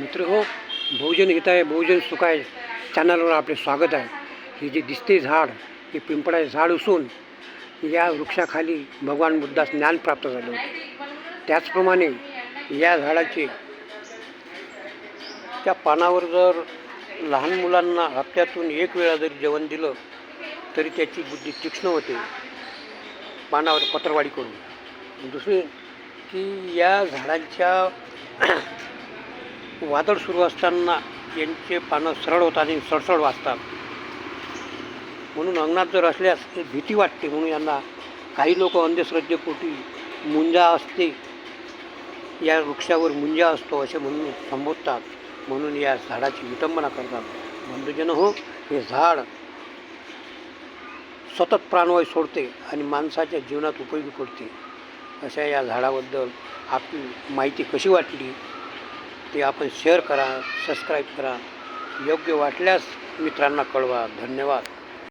मित्र हो बहुजन हिताय बहुजन सुखाय चॅनलवर आपले स्वागत आहे. हे जे दिसते झाड हे पिंपळाचे झाड असून या वृक्षाखाली भगवान बुद्धास ज्ञान प्राप्त झाले होते. त्याचप्रमाणे या झाडाचे त्या पानावर जर लहान मुलांना हप्त्यातून एक वेळा जरी जेवण दिलं तरी त्याची बुद्धी तीक्ष्ण होते. पानावर पत्रवाडी करून. दुसरी की या झाडांच्या वादळ सुरू असताना यांचे पानं सरळ होतात आणि सळसळ वाजतात. म्हणून अंगणात जर असल्यास ते भीती वाटते म्हणून यांना काही लोक अंधश्रद्धेपोटी मुंजा असते. या वृक्षावर मुंजा असतो असे म्हणून संबोधतात. म्हणून या झाडाची विटंबना करतात. बंधुजन हो हे झाड सतत प्राणवायू सोडते आणि माणसाच्या जीवनात उपयोगी पडते. अशा या झाडाबद्दल आपली माहिती कशी वाटली? ते आपण शेअर करा सबस्क्राईब करा. योग्य वाटल्यास मित्रांना कळवा. धन्यवाद.